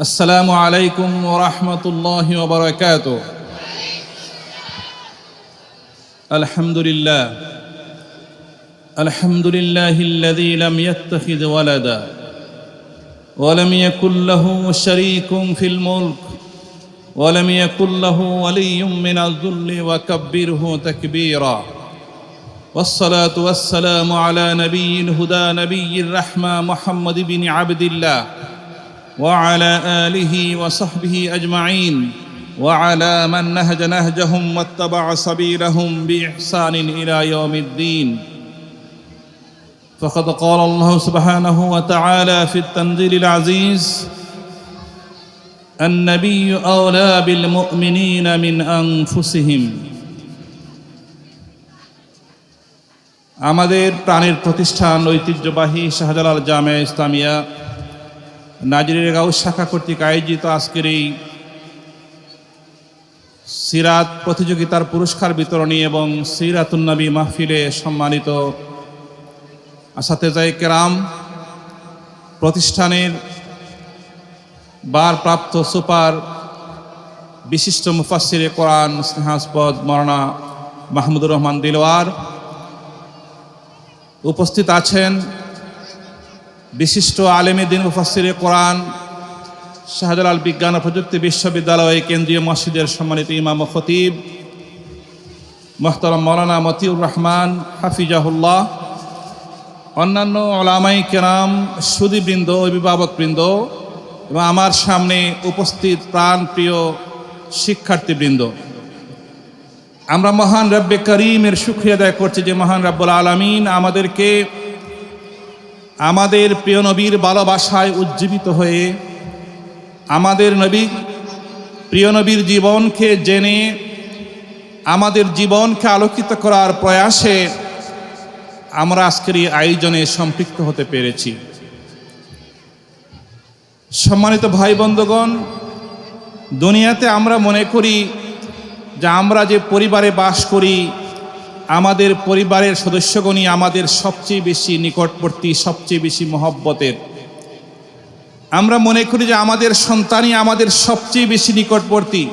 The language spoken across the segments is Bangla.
السلام عليكم ورحمة الله وبركاته. الحمد لله. الحمد لله الذي لم يتخذ ولدا ولم يكن له شريك في الملك ولم يكن له ولي من الذل وكبره تكبيرا. والصلاة والسلام على نبي الهدى نبي الرحمة محمد بن عبد الله. وعلى آله وصحبه أجمعين وعلى من نهج نهجهم واتبع سبيلهم بإحسان إلى يوم الدين فقد قال الله سبحانه وتعالى في التنزيل العزيز النبي أولى بالمؤمنين من أنفسهم আমাদের প্রাণের প্রতিষ্ঠান ঐতিহ্যবাহী শাহজালাল জামে ইসলামিয়া নাজরের গাঁও শাখা কর্তৃক আয়োজিত আজকের এই সিরাত প্রতিযোগিতার পুরস্কার বিতরণী এবং সিরাতুন্নবী মাহফিলে সম্মানিত আসাতেজাই কেরাম প্রতিষ্ঠানের বারপ্রাপ্ত সুপার বিশিষ্ট মুফাসিরে কোরআন স্নেহাস্পদ মরানা মাহমুদুর রহমান দিলওয়ার উপস্থিত আছেন বিশিষ্ট আলেমী দিন মুফাসিরে কোরআন, শাহজালাল বিজ্ঞান ও প্রযুক্তি বিশ্ববিদ্যালয়ে, কেন্দ্রীয় মসজিদের সম্মানিত ইমাম খতিব, মোহতরম মৌলানা মতিউর রহমান, হাফিজাহুল্লাহ, অন্যান্য ওলামাই কেরাম, সুদীবৃন্দ, অভিভাবকবৃন্দ এবং আমার সামনে উপস্থিত প্রাণ প্রিয় শিক্ষার্থীবৃন্দ। আমরা মহান রব্বে করিমের সুক্রিয়া আদায় করছি যে মহান রব্বুল আলমিন আমাদেরকে আমাদের প্রিয় নবীর ভালোবাসায় উজ্জীবিত হয়ে আমাদের নবী, প্রিয় নবীর জীবনকে জেনে, আমাদের জীবনকে আলোকিত করার প্রয়াসে আমরা আজকের এই আয়োজনে সম্পৃক্ত হতে পেরেছি। সম্মানিত ভাই বন্ধুগণ, দুনিয়াতে আমরা মনে করি যে আমরা যে পরিবারে বাস করি আমাদের পরিবারের সদস্যগণই আমাদের সবচেয়ে বেশি নিকটবর্তী, সবচেয়ে বেশি মহব্বতের। আমরা মনে করি যে আমাদের সন্তানই আমাদের সবচেয়ে বেশি নিকটবর্তী।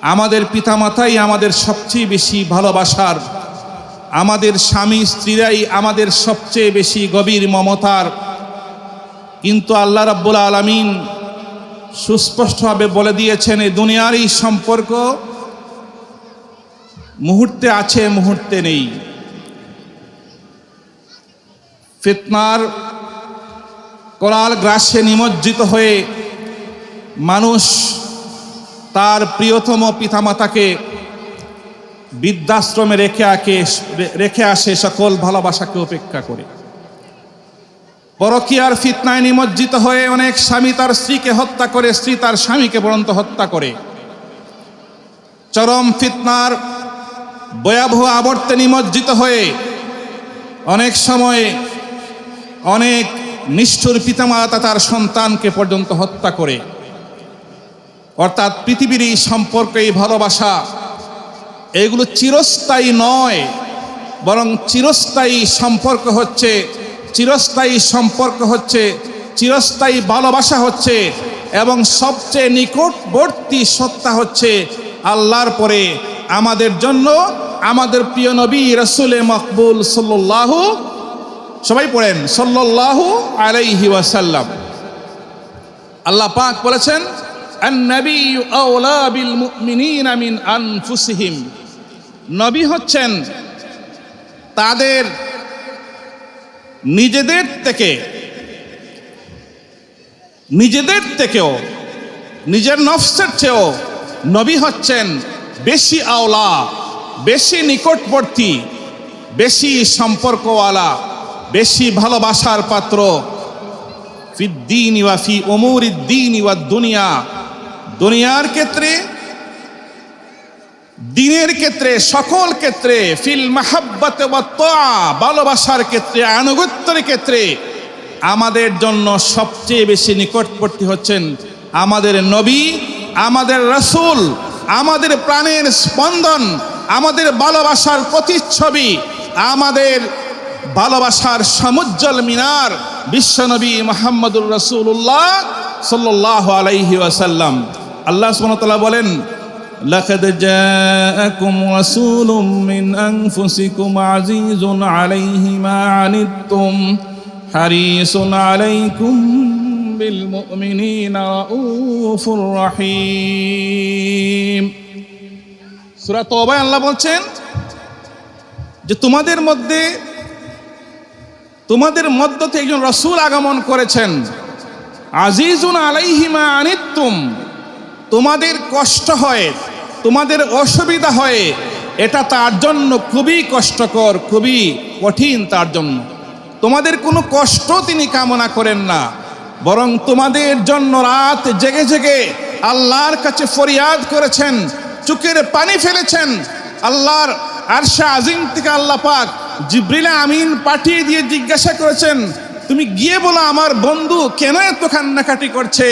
আমাদের পিতামাতাই আমাদের সবচেয়ে বেশি ভালোবাসার। আমাদের স্বামী, স্ত্রীরাই আমাদের সবচেয়ে বেশি গভীর মমতার। কিন্তু আল্লাহ রাব্বুল আলমিন সুস্পষ্টভাবে বলে দিয়েছেন এই দুনিয়ার এই সম্পর্ক মুহূর্তে আছে, মুহূর্তে নেই। ফিতনার করাল গ্রাসে নিমজ্জিত হয়ে মানুষ তার প্রিয়তম পিতামাতাকে বৃদ্ধাশ্রমে রেখে আকে, রেখে আসে সকল ভালোবাসাকে উপেক্ষা করে। পরকিয়ার ফিতনায় নিমজ্জিত হয়ে অনেক স্বামী তার স্ত্রীকে হত্যা করে, স্ত্রী তার স্বামীকে পর্যন্ত হত্যা করে। চরম ফিতনার ভয়াবহ আবর্তে নিমজ্জিত হয়ে অনেক সময়ে অনেক নিষ্ঠুর পিতামাতা তার সন্তানকে পর্যন্ত হত্যা করে। অর্থাৎ পৃথিবীর এই সম্পর্ক, এই ভালোবাসা, এগুলো চিরস্থায়ী নয়, বরং চিরস্থায়ী সম্পর্ক হচ্ছে, চিরস্থায়ী সম্পর্ক হচ্ছে, চিরস্থায়ী ভালোবাসা হচ্ছে, এবং সবচেয়ে নিকটবর্তী সত্তা হচ্ছে আল্লাহর পরে আমাদের জন্য আমাদের প্রিয় নবী রসুল মকবুল সাল্লাহ সবাই পড়েন, সাল্লাল্লাহু আলাইহি ওয়াসাল্লাম। আল্লাহ পাক বলেছেন নবী হচ্ছেন তাদের নিজেদের থেকে, নিজেদের থেকেও, নিজের নফসের চেয়েও নবী হচ্ছেন বেশি আওলা, বেশি নিকটবর্তী, বেশি সম্পর্কওয়ালা, বেশি ভালোবাসার পাত্র। ফিদ্দিন দিন ওয়া দুনিয়া দুনিয়ার ক্ষেত্রে, দিনের ক্ষেত্রে, সকল ক্ষেত্রে, ফিল মাহাব্বাতে ভালোবাসার ক্ষেত্রে, আনুগত্যের ক্ষেত্রে আমাদের জন্য সবচেয়ে বেশি নিকটবর্তী হচ্ছেন আমাদের নবী, আমাদের রসুল আমাদের প্রাণের স্পন্দন আমাদের ভালোবাসার প্রতিচ্ছবি আমাদের ভালোবাসার সমুজ্জ্বল মিনার বিশ্বনবী মোহাম্মদুর রসুল্লাহ সাল্লাহ আলাইহি ওয়াসাল্লাম আল্লাহ সুবহানাহু বলেন لقد جاءكم رسول من أنفسكم عزيز عليه ما عنتم حريص عليكم بالمؤمنين رؤوف رحيم সূরা তওবায় আল্লাহ বলছেন যে তোমাদের মধ্যে তোমাদের মধ্য থেকে একজন রসুল আগমন করেছেন আজিজুন আলাইহিমা আনিতুম তোমাদের কষ্ট হয় তোমাদের অসুবিধা হয় এটা তার জন্য খুবই কষ্টকর খুবই কঠিন তার জন্য তোমাদের কোনো কষ্ট তিনি কামনা করেন না বরং তোমাদের জন্য রাত জেগে জেগে আল্লাহর কাছে ফরিয়াদ করেছেন, চুকের পানি ফেলেছেন। আল্লাহর আরশা আজিম থেকে আল্লাহ পাক জিব্রিলা আমিন পাঠিয়ে দিয়ে জিজ্ঞাসা করেছেন, তুমি গিয়ে বলো আমার বন্ধু কেন এত কান্নাকাটি করছে?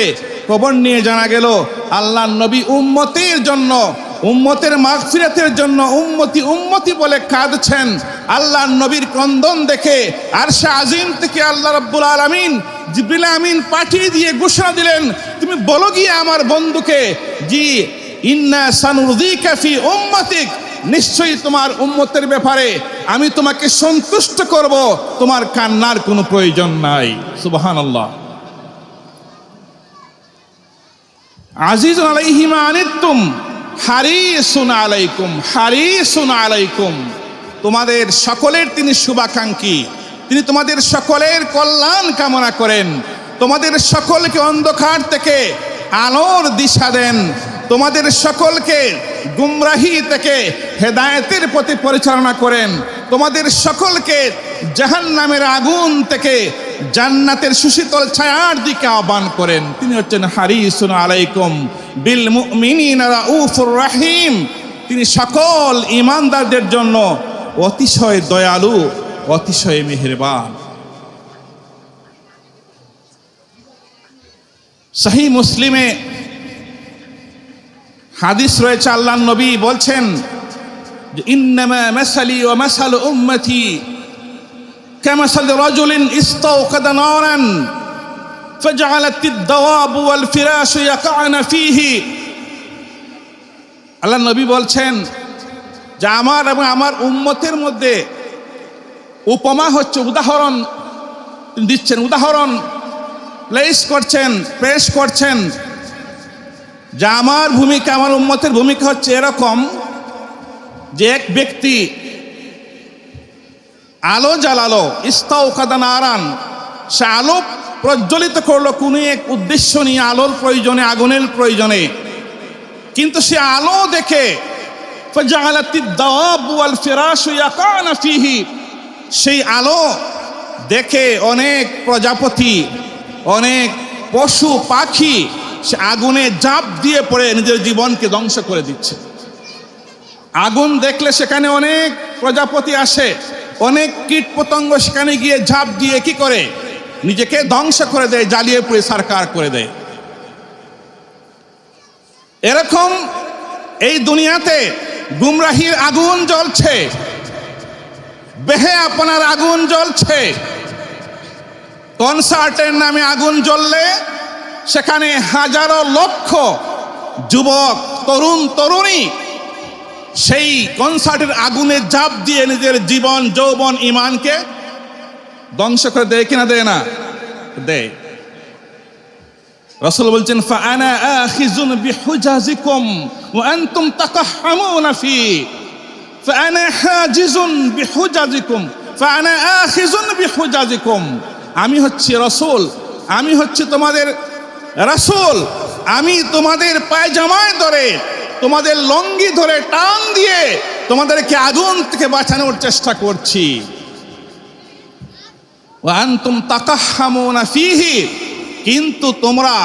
খবর নিয়ে জানা গেল আল্লাহ নবী উম্মতের জন্য উম্মতের মাগফিরাতের জন্য উম্মতি উম্মতি বলে কাঁদছেন। আল্লাহ নবীর ক্রন্দন দেখে আর সে আজিম থেকে আল্লাহ রব্বুল আলমিন জিব্রিল আমিন পাঠিয়ে দিয়ে ঘোষণা দিলেন, তুমি বলো গিয়ে আমার বন্ধুকে, জি, ইন্না সানুরদিকা ফি উম্মতিক, নিশ্চয়ই তোমার উম্মতের ব্যাপারে আমি তোমাকে সন্তুষ্ট করব, তোমার কান্নার কোনো প্রয়োজন নাই। সুবহানাল্লাহ। আজিজ আলাইহিমা আনিতুম হারিসুন আলাইকুম হারিসুন আলাইকুম। তোমাদের সকলের তিনি শুভাকাঙ্ক্ষী। তিনি তোমাদের সকলের কল্যাণ কামনা করেন। তোমাদের সকলকে অন্ধকার থেকে আলোর দিশা দেন। তোমাদের সকলকে গুমরাহি থেকে হেদায়তের প্রতি পরিচালনা করেন। তোমাদের সকলকে জাহান নামের আগুন থেকে জান্নাতের সুশীতল ছায়ার দিকে আহ্বান করেন। তিনি হচ্ছেন হারিসুন আলাইকুম বিল মুমিনিনা রাউফুর রাহিম। তিনি সকল ইমানদারদের জন্য অতিশয় দয়ালু, অতিশয় মেহেরবান। সাহি মুসলিমে হাদিস রয়েছে আল্লাহ নবী বলছেন ইন্নামা মাসালি ও মাসাল উম্মতি كمثل رجل استوقد نارا فجعلت الدواب والفراش يقعن فيه আল্লাহ নবী বলছেন যে আমার এবং আমার উম্মতের মধ্যে উপমা হচ্ছে উদাহরণ তিনি দিচ্ছেন উদাহরণ প্লেস করছেন পেশ করছেন যে আমার ভূমিকা আমার উম্মতের ভূমিকা হচ্ছে এরকম যে এক ব্যক্তি আলো জ্বালালো ইস্তা ওখাদান আরান সে আলো প্রজ্বলিত করল কোনো এক উদ্দেশ্য নিয়ে, আলোর প্রয়োজনে, আগুনের প্রয়োজনে। কিন্তু সে আলো দেখে সেই আলো দেখে অনেক প্রজাপতি, অনেক পশু পাখি, সে আগুনে জাপ দিয়ে পড়ে, নিজের জীবনকে ধ্বংস করে দিচ্ছে। আগুন দেখলে সেখানে অনেক প্রজাপতি আসে। অনেক কীট পতঙ্গ সেখানে গিয়ে ঝাঁপ দিয়ে কি করে? নিজেকে ধ্বংস করে দেয়, জ্বালিয়ে পুড়ে সারকার করে দেয়। এরকম এই দুনিয়াতে গুমরাহির আগুন জ্বলছে, বেহে আপনার আগুন জ্বলছে। কনসার্টের নামে আগুন জ্বললে সেখানে হাজারো লক্ষ যুবক, তরুণ, তরুণী সেই কনসার্টের আগুনে জাপ দিয়ে নিজের জীবন, যৌবন, ইমানকে ধ্বংস করে দেয় কিনা দেয় না? দেয়। রসুল বলছেন, ফাআনা আখিজুন বিহুজাজিকুম ওয়া আনতুম তাকাহহামুনা ফি। ফাআনা হাজিজুন বিহুজাজিকুম। ফাআনা আখিজুন বিহুজাজিকুম। আমি হচ্ছি রসুল। আমি হচ্ছে তোমাদের রাসূল। আমি তোমাদের পায়জামায় ধরে। তোমাদের লঙ্গি ধরে টান দিয়ে তোমাদেরকে আগুন থেকে বাঁচানোর চেষ্টা করছি। কিন্তু তোমরা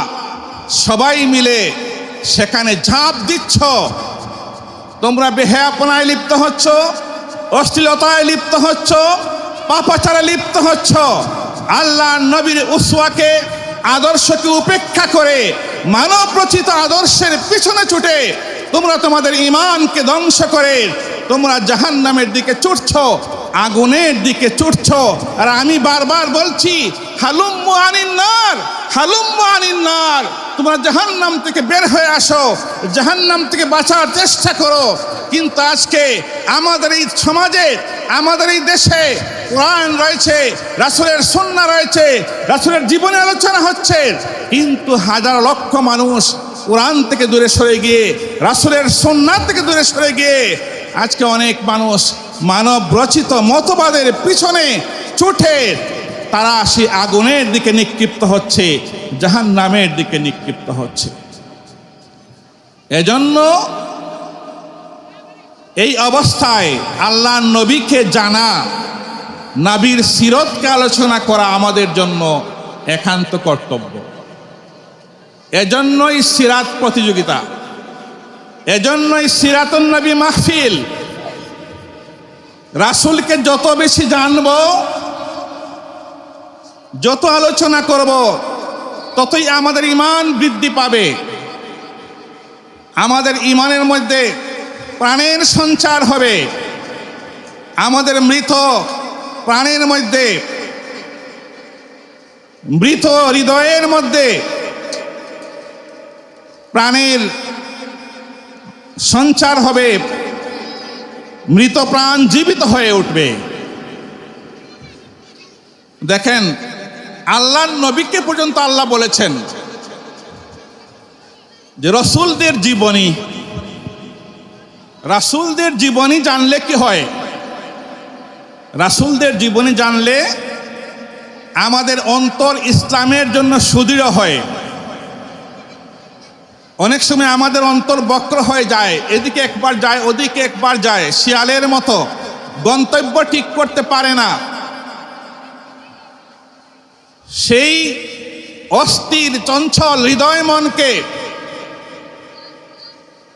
সবাই মিলে সেখানে ঝাঁপ দিচ্ছ। তোমরা বেহায়াপনায় লিপ্ত হচ্ছ, অশ্লীলতায় লিপ্ত হচ্ছ, পাপাচারে লিপ্ত হচ্ছ। আল্লাহ নবীর উসওয়াকে, আদর্শকে উপেক্ষা করে মানব রচিত আদর্শের পিছনে ছুটে তোমরা তোমাদের ইমানকে ধ্বংস করে, তোমরা জাহান নামের দিকে ছুটছ আগুনের দিকে ছুটছ আর আমি বারবার বলছি হালুম আনিন্নার হালুম আনিন্নার তোমরা জাহান্নাম থেকে বের হয়ে আসো, জাহান্নাম থেকে বাঁচার চেষ্টা করো। কিন্তু আজকে আমাদের এই সমাজে, আমাদের এই দেশে কোরআন রয়েছে, রাসুলের সন্না রয়েছে, রাসুলের জীবনে আলোচনা হচ্ছে, কিন্তু হাজার লক্ষ মানুষ কোরআন থেকে দূরে সরে গিয়ে, রাসুলের সন্না থেকে দূরে সরে গিয়ে, আজকে অনেক মানুষ মানব রচিত মতবাদের পিছনে ছুটে, তারা সেই আগুনের দিকে নিক্ষিপ্ত হচ্ছে জাহান নামের দিকে নিক্ষিপ্ত হচ্ছে। এজন্য এই অবস্থায় আল্লাহ নবীকে জানা, নাবির সিরতকে আলোচনা করা আমাদের জন্য একান্ত কর্তব্য। এজন্যই সিরাত প্রতিযোগিতা। এজন্যই সিরাতুন নবী মাহফিল। রাসুলকে যত বেশি জানব, যত আলোচনা করব, ততই আমাদের ইমান বৃদ্ধি পাবে। আমাদের ইমানের মধ্যে প্রাণের সঞ্চার হবে। আমাদের মৃত প্রাণের মধ্যে, মৃত হৃদয়ের মধ্যে প্রাণের সঞ্চার হবে। মৃত প্রাণ জীবিত হয়ে উঠবে। দেখেন আল্লাহ নবীকে পর্যন্ত আল্লাহ বলেছেন যে, রসুলদের জীবনী, রাসুলদের জীবনী জানলে কি হয়? রাসুলদের জীবনী জানলে আমাদের অন্তর ইসলামের জন্য সুদৃঢ় হয়। অনেক সময় আমাদের অন্তর বক্র হয়ে যায়, এদিকে একবার যায়, ওদিকে একবার যায়, শিয়ালের মতো। গন্তব্য ঠিক করতে পারে না। সেই অস্থির, চঞ্চল হৃদয় মনকে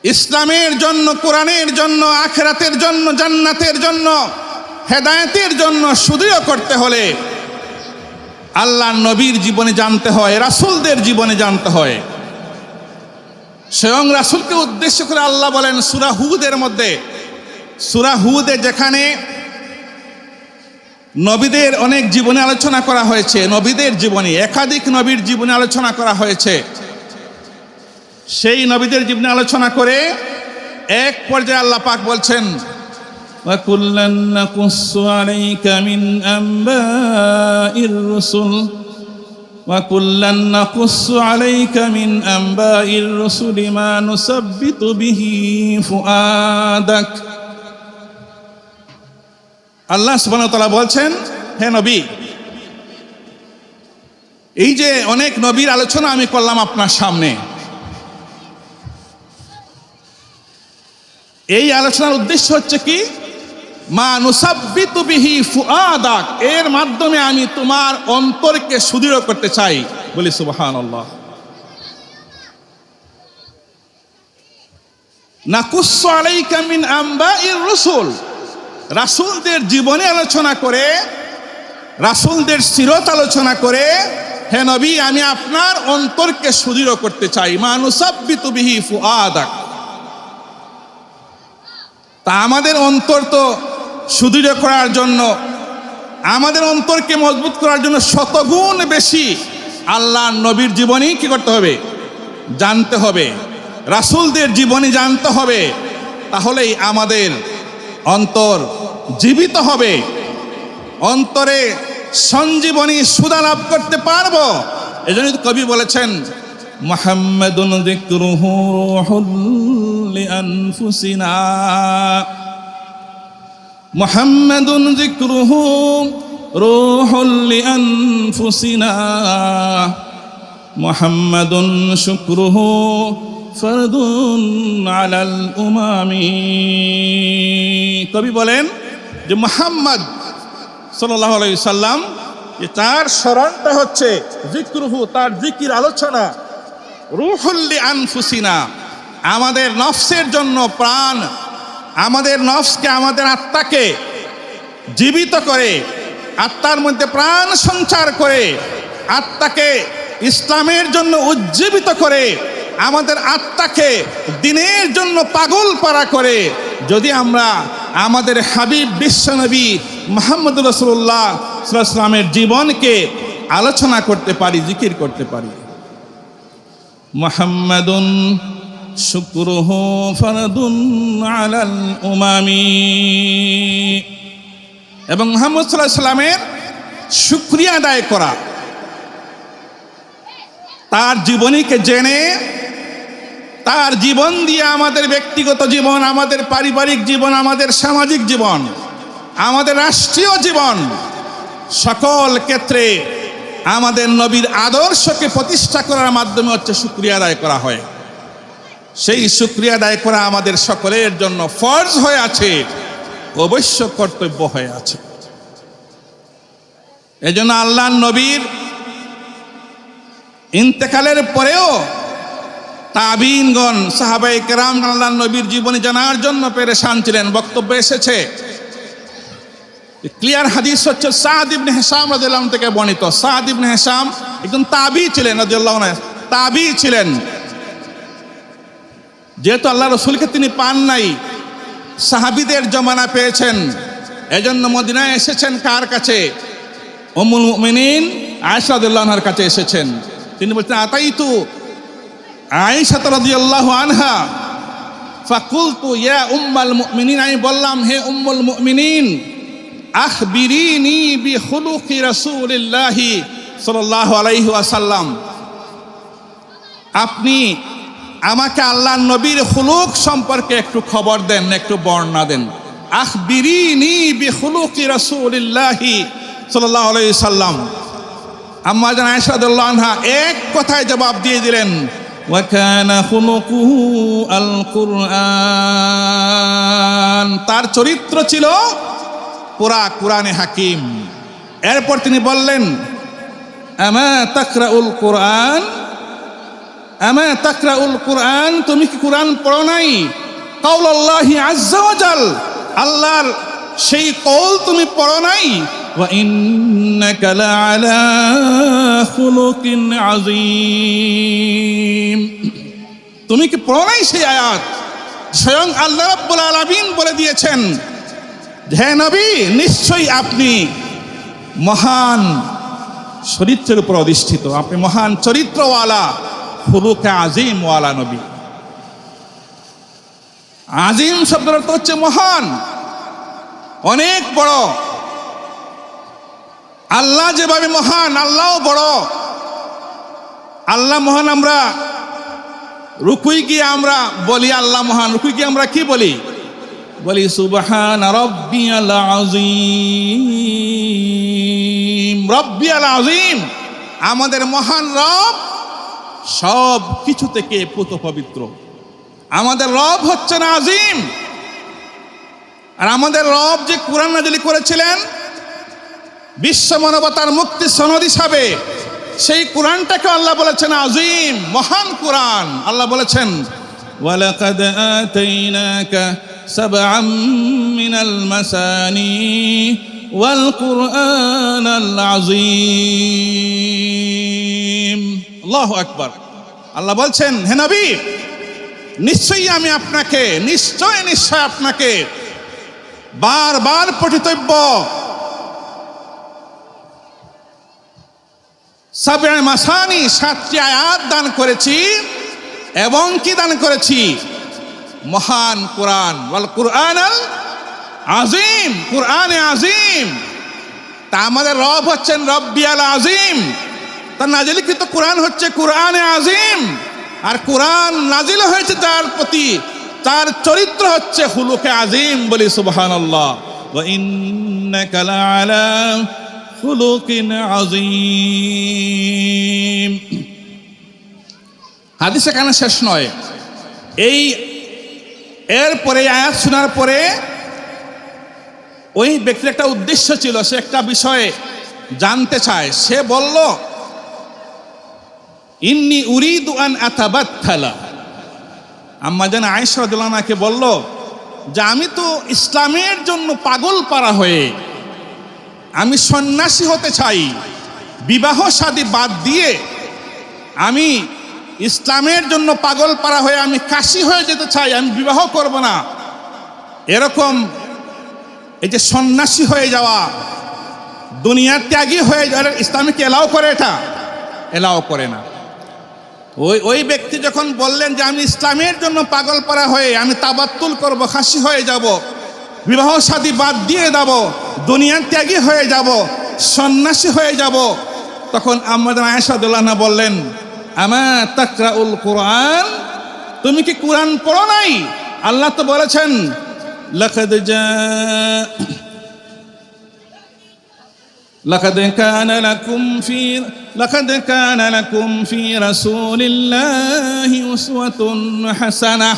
ইসলামের জন্য, কোরআনের জন্য, আখেরাতের জন্য, জান্নাতের জন্য, হেদায়েতের জন্য সুদৃঢ় করতে হলে আল্লাহ নবীর জীবনে জানতে হয়, রাসুলদের জীবনে জানতে হয়। স্বয়ং রাসুলকে উদ্দেশ্য করে আল্লাহ বলেন সুরা হুদের মধ্যে সুরা হুদে যেখানে নবীদের অনেক জীবনে আলোচনা করা হয়েছে নবীদের জীবনী একাধিক নবীর জীবনে আলোচনা করা হয়েছে সেই নবীদের জীবনে আলোচনা করে এক পর্যায়ে আল্লাহ পাক বলছেন وَكُلًّا نَّقُصُّ عَلَيْكَ مِنْ أَنبَاءِ الرُّسُلِ وَكُلًّا نَّقُصُّ عَلَيْكَ مِنْ أَنبَاءِ الرُّسُلِ مَا نُثَبِّتُ بِهِ فُؤَادَكَ আল্লাহ সুবহানাহু ওয়া তাআলা বলছেন হে নবী এই যে অনেক নবীর আলোচনা আমি করলাম আপনার সামনে এই আলোচনার উদ্দেশ্য হচ্ছে কি মা বিহি ফুআদাক, এর মাধ্যমে আমি তোমার অন্তরকে সুদৃঢ় করতে চাই। বলি সুবহানাল্লাহ। নাকুসু আলাইকা মিন আম্বাইর রসুল। রাসূলদের জীবনে আলোচনা করে, রাসূলদের সিরত আলোচনা করে, হে নবী, আমি আপনার অন্তরকে সুদৃঢ় করতে চাই। মা নুসাব্বিতু বিহি ফুআদাক। তা আমাদের অন্তর তো সুদৃঢ় করার জন্য, আমাদের অন্তরকে মজবুত করার জন্য শতগুণ বেশি আল্লাহ নবীর জীবনী কি করতে হবে? জানতে হবে। রাসূলদের জীবনী জানতে হবে। তাহলেই আমাদের অন্তর জীবিত হবে। অন্তরে সঞ্জীবনী সুদা লাভ করতে পারব। এজন্য কবি বলেছেন, মোহাম্মদুন মোহাম্মদুন যিকরুহু রূহুল লিআনফুসিনা। মোহাম্মদুন শুকরুহু ফরদুন আলাল উমামি। কবি বলেন যে মোহাম্মদ সাল্লাহ সাল্লাম যে তার স্মরণটা হচ্ছে জিক্রুহু তার জিকির আলোচনা রুহুল্লি আনফুসিনা আমাদের নফসের জন্য প্রাণ আমাদের নফসকে, আমাদের আত্মাকে জীবিত করে, আত্মার মধ্যে প্রাণ সঞ্চার করে, আত্মাকে ইসলামের জন্য উজ্জীবিত করে, আমাদের আত্মাকে দিনের জন্য পাগল পারা করে। যদি আমরা আমাদের হাবিব বিশ্বনবী মোহাম্মদ রসুল্লাহ সাল্লামের জীবনকে আলোচনা করতে পারি, জিকির করতে পারি। মোহাম্মদুন শুক্রহ ফরদুন আলাল উমামি। এবং মোহাম্মদ সাল্লামের শুক্রিয়া আদায় করা। তার জীবনীকে জেনে, তার জীবন দিয়ে আমাদের ব্যক্তিগত জীবন, আমাদের পারিবারিক জীবন, আমাদের সামাজিক জীবন, আমাদের রাষ্ট্রীয় জীবন, সকল ক্ষেত্রে আমাদের নবীর আদর্শকে প্রতিষ্ঠা করার মাধ্যমে হচ্ছে শুক্রিয়া আদায় করা হয়। সেই শুক্রিয়া আদায় করা আমাদের সকলের জন্য ফরজ হয়ে আছে, অবশ্য কর্তব্য হয়ে আছে। এজন্য আল্লাহ নবীর ইন্তেকালের পরেও তাবিনগণ সাহাবাই কেরাম আল্লাহ নবীর জীবনী জানার জন্য পেরেশান ছিলেন, বক্তব্য এসেছে। ক্লিয়ার হাদিস হচ্ছে সাদ ইবনে হেসাম রাদিয়াল্লাহু থেকে বর্ণিত। সাদ ইবনে হেসাম একজন তাবি ছিলেন আনহু, তাবি ছিলেন। যেহেতু আল্লাহ রসুলকে তিনি পান নাই, সাহাবিদের জমানা পেয়েছেন। এজন্য মদিনায় এসেছেন কার কাছে? অমুল মুমিনিন আয়েশা রাদিয়াল্লাহু কাছে এসেছেন। তিনি বলছেন, আতাইতু? আয়েশা রাদিয়াল্লাহু আনহা। ফাকুলতু, ইয়া উম্মাল মুমিনিন, আমি বললাম, হে উম্মুল মুমিনিন, আখবিরিনি বি খুলুকি রাসূলিল্লাহি সাল্লাল্লাহু আলাইহি ওয়াসাল্লাম। আপনি আমাকে আল্লাহ নবীর হুলুক সম্পর্কে একটু খবর দেন, একটু বর্ণনা দেন। আখবিরিনি বি খুলুকি রাসূলিল্লাহি আলাইহি সাল্লাম। আম্মা এক কথায় জবাব দিয়ে দিলেন তার চরিত্র ছিল পুরা কুরআনে হাকিম। এরপর তিনি বললেন, আমা তাকরাউল কুরআন? আমা তাকরাউল কুরআন? তুমি কি কুরআন পড়ো নাই? কাউল আল্লাহি আজ্জা ওয়াজাল আল্লাহর সেই কৌল তুমি পড়ো নাই? ইন্নাকা লাআলা খুলুকিন আযীম। তুমি কি পড়ো নাই সেই আয়াত? স্বয়ং আল্লাহ রাব্বুল আলামিন বলে দিয়েছেন, হে নবী, নিশ্চয়ই আপনি মহান চরিত্রের উপর অধিষ্ঠিত। আপনি মহান চরিত্রওয়ালা। হুলুকে আজিম ওয়ালা নবী। আজিম শব্দের হচ্ছে মহান, অনেক বড়। আল্লাহ যেভাবে মহান, আল্লাহও বড়। আল্লাহ মহান আমরা, রুকুই গিয়ে আমরা বলি আল্লাহ মহান, রুকুই গিয়ে আমরা কি বলি? বলি, সুবাহান সুবহান রব্বিয়াল আযীম রব্বিয়াল আজিম, আমাদের মহান রব সব কিছু থেকে পুত পবিত্র আমাদের রব হচ্ছেন আজিম আর আমাদের রব যে কোরআন নাজিলি করেছিলেন বিশ্ব মানবতার মুক্তি সনদ হিসাবে সেই কোরআনটাকে আল্লাহ বলেছেন আজিম মহান কোরআন আল্লাহ বলেছেন ওয়ালাকাদ আতাইনাকা سبعا من المثاني والقرآن العظيم আল্লাহ আকবার। আল্লাহ বলছেন, হে নবী, নিশ্চয়ই আমি আপনাকে, নিশ্চয় নিশ্চয় আপনাকে বারবার পঠিতব্য। সাবের মাসানি সাতটি আয়াত দান করেছি এবং কি দান করেছি? মহান কোরআন বল কোরআন আজিম কোরআনে আজিম তা আমাদের রব হচ্ছেন রব্বিয়াল আজিম তার নাজিলকৃত কোরআন হচ্ছে কোরআনে আজিম। আর কোরআন নাজিল হয়েছে তার প্রতি, তার চরিত্র হচ্ছে হুলুকে আজিম বলি সুবহান হাদিস এখানে শেষ নয়। এই এরপরে আয়াত শোনার পরে ওই ব্যক্তির একটা উদ্দেশ্য ছিল, সে একটা বিষয়ে জানতে চায়। সে বলল ইন্নি উরিদু আন আতাবাত্তালা। আম্মা যেন আয়সরাদুল্লাহকে বলল, যে আমি তো ইসলামের জন্য পাগল পারা হয়ে আমি সন্ন্যাসী হতে চাই, বিবাহ শাদী বাদ দিয়ে আমি ইসলামের জন্য পাগল পারা হয়ে আমি কাশি হয়ে যেতে চাই, আমি বিবাহ করব না। এরকম এই যে সন্ন্যাসী হয়ে যাওয়া, দুনিয়ার ত্যাগী হয়ে যাওয়া ইসলামিক এলাও করে এটা? এলাও করে না। ওই ওই ব্যক্তি যখন বললেন যে আমি ইসলামের জন্য পাগল পারা হয়ে আমি তাবাত্তুল করব, খাসি হয়ে যাব, বিবাহ শাদী বাদ দিয়ে যাব, দুনিয়ার ত্যাগী হয়ে যাব, সন্ন্যাসী হয়ে যাব, তখন আমাদের আয়সাদুল্লাহ বললেন, আমা তাকরাউল কোরআন? তুমি কি কোরআন পড়ো নাই? আল্লাহ তো বলেছেন, লাকাদ জা لقد كان لكم في لقد كان لكم في رسول الله أسوة حسنة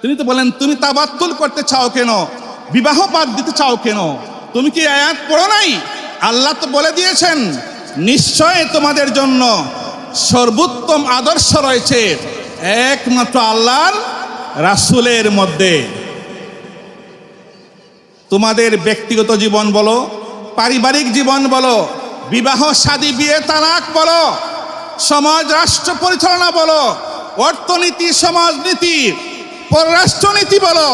তিনি তো বলেন তুমি তাবাত্তুল করতে চাও কেন বিবাহ বাদ দিতে চাও কেন তুমি কি আয়াত পড়ো নাই আল্লাহ তো বলে দিয়েছেন নিশ্চয় তোমাদের জন্য সর্বোত্তম আদর্শ রয়েছে একমাত্র আল্লাহর রাসূলের মধ্যে তোমাদের ব্যক্তিগত জীবন বলো পারিবারিক জীবন বলো, বিবাহ, শাদী, বিয়ে, তালাক বলো, সমাজ, রাষ্ট্র পরিচালনা বলো, অর্থনীতি সমাজনীতি পররাষ্ট্রনীতি বলো,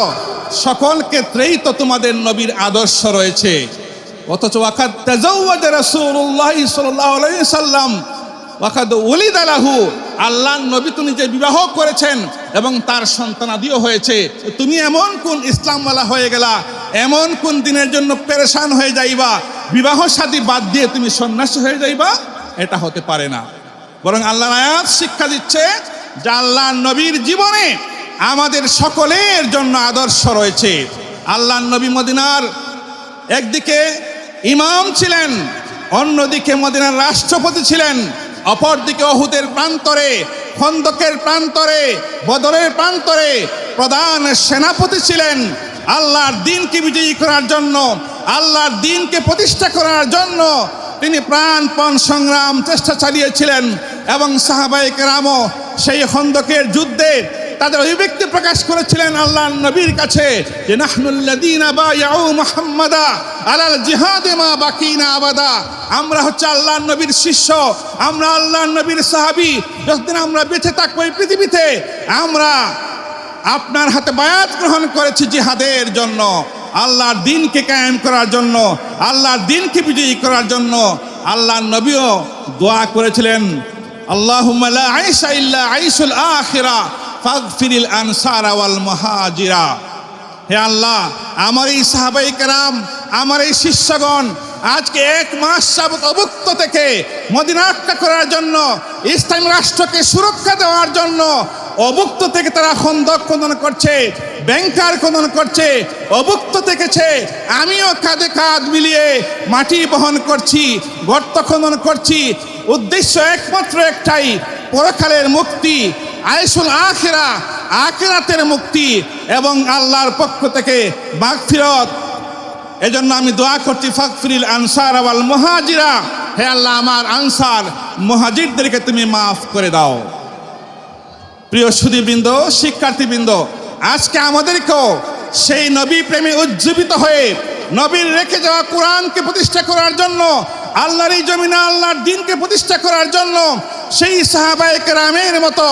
সকল ক্ষেত্রেই তো তোমাদের নবীর আদর্শ রয়েছে। অথচ ওয়াকাদ তেজৌ সাল্লাল্লাহু সাল্লাম ওয়াকাদ ওলিদ আলাহু আল্লাহ নবী তুমি যে বিবাহ করেছেন এবং তার সন্তানাদিও হয়েছে, তুমি এমন কোন ইসলামওয়ালা হয়ে গেলা, এমন কোন দিনের জন্য পেরেশান হয়ে যাইবা, বিবাহ শাদী বাদ দিয়ে তুমি সন্ন্যাসী হয়ে যাইবা, এটা হতে পারে না। বরং আল্লাহ আয়াত শিক্ষা দিচ্ছে যে আল্লাহ নবীর জীবনে আমাদের সকলের জন্য আদর্শ রয়েছে। আল্লাহ নবী মদিনার একদিকে ইমাম ছিলেন, অন্যদিকে মদিনার রাষ্ট্রপতি ছিলেন অপরদিকে অহুদের প্রান্তরে, খন্দকের প্রান্তরে, বদরের প্রান্তরে প্রধান সেনাপতি ছিলেন। আল্লাহর দিনকে বিজয়ী করার জন্য, আল্লাহর দিনকে প্রতিষ্ঠা করার জন্য তিনি প্রাণপণ সংগ্রাম, চেষ্টা চালিয়েছিলেন এবং সাহাবাই রামও সেই খন্দকের যুদ্ধে তাদের অভিব্যক্তি প্রকাশ করেছিলেন আল্লাহ নবীর কাছে যে নাহনুল্লাদিনা বা ইয়াউ মুহাম্মাদা আলাল জিহাদে মা বাকিনা আবাদা। আমরা হচ্ছে আল্লাহ নবীর শিষ্য, আমরা আল্লাহ নবীর সাহাবী। যতদিন আমরা বেঁচে থাকব এই পৃথিবীতে, আমরা আপনার হাতে বায়াত গ্রহণ করেছি জিহাদের জন্য, আল্লাহর দিনকে কায়েম করার জন্য, আল্লাহর দিনকে বিজয়ী করার জন্য। আল্লাহ নবীও দোয়া করেছিলেন আল্লাহ আইসা ইল্লা আইসুল আখিরা। ফাগফিরিল আনসার ওয়াল মুহাজিরা। হে আল্লাহ, আমার এই সাহাবাই কেরাম, আমার এই শিষ্যগণ আজকে এক মাস যাবত অভুক্ত থেকে মদিনাক্কা করার জন্য, ইসলাম রাষ্ট্রকে সুরক্ষা দেওয়ার জন্য অভুক্ত থেকে তারা খন্দক খনন করছে ব্যাংকার খনন করছে, অভুক্ত থেকেছে আমিও কাঁধে কাঁধ মিলিয়ে মাটি বহন করছি, গর্ত খনন করছি। উদ্দেশ্য একমাত্র একটাই, পরকালের মুক্তি। আয়সুল আখেরা, আখেরাতের মুক্তি এবং আল্লাহর পক্ষ থেকে মাগফিরত। এজন্য আমি দোয়া করছি ফাকফিরিল আনসার আওয়াল মহাজিরা। হে আল্লাহ, আমার আনসার, মুহাজিরদেরকে তুমি মাফ করে দাও। প্রিয় সুদীবৃন্দ শিক্ষার্থীবৃন্দ, আজকে আমাদেরকেও সেই নবী প্রেমে উজ্জীবিত হয়ে নবীর রেখে যাওয়া কোরআনকে প্রতিষ্ঠা করার জন্য, আল্লাহর এই জমিনে আল্লাহর দিনকে প্রতিষ্ঠা করার জন্য সেই সাহাবায়ে কেরামের মতো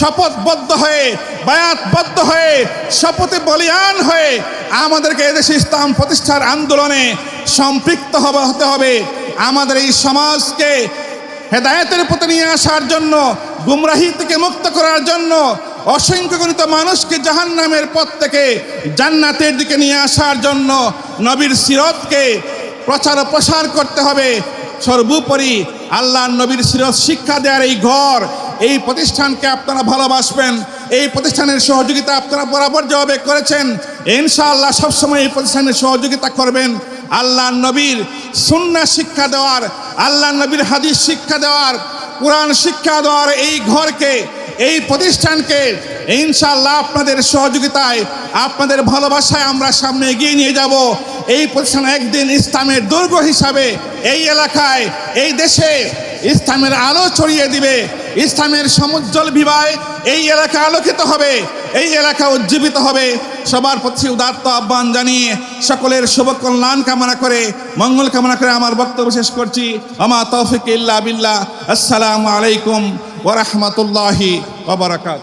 শপথবদ্ধ হয়ে, বায়াতবদ্ধ হয়ে, শপথে বলিয়ান হয়ে আমাদেরকে এদেশে ইসলাম প্রতিষ্ঠার আন্দোলনে সম্পৃক্ত হতে হবে। আমাদের এই সমাজকে হেদায়েতের পথে নিয়ে আসার জন্য, গুমরাহি থেকে মুক্ত করার জন্য অসংখ্য গণিত মানুষকে জাহান নামের পথ থেকে জান্নাতের দিকে নিয়ে আসার জন্য নবীর সিরতকে প্রচার প্রসার করতে হবে। সর্বোপরি আল্লাহ নবীর সিরত শিক্ষা দেওয়ার এই ঘর, এই প্রতিষ্ঠানকে আপনারা ভালোবাসবেন, এই প্রতিষ্ঠানের সহযোগিতা আপনারা বরাবর জবাবে করেছেন, ইনশাআল্লাহ সবসময় এই প্রতিষ্ঠানের সহযোগিতা করবেন। আল্লাহ নবীর সুন্না শিক্ষা দেওয়ার আল্লাহ নবীর হাদিস শিক্ষা দেওয়ার, কোরআন শিক্ষা দেওয়ার এই ঘরকে এই প্রতিষ্ঠানকে ইনশাল্লাহ আপনাদের সহযোগিতায়, আপনাদের ভালোবাসায় আমরা সামনে এগিয়ে নিয়ে যাব। এই প্রতিষ্ঠান একদিন ইসলামের দুর্গ হিসাবে এই এলাকায়, এই দেশে ইসলামের আলো ছড়িয়ে দিবে। ইসলামের সমুজ্জ্বল বিবায় এই এলাকা আলোকিত হবে, এই এলাকা উজ্জীবিত হবে। সবার প্রতি উদাত্ত আহ্বান জানিয়ে সকলের শুভ কল্যাণ কামনা করে, মঙ্গল কামনা করে আমার বক্তব্য শেষ করছি। আমা তৌফিক ইল্লা বিল্লাহ। আসসালামু আলাইকুম ওরহমতুল্লাহি ওবরাকাত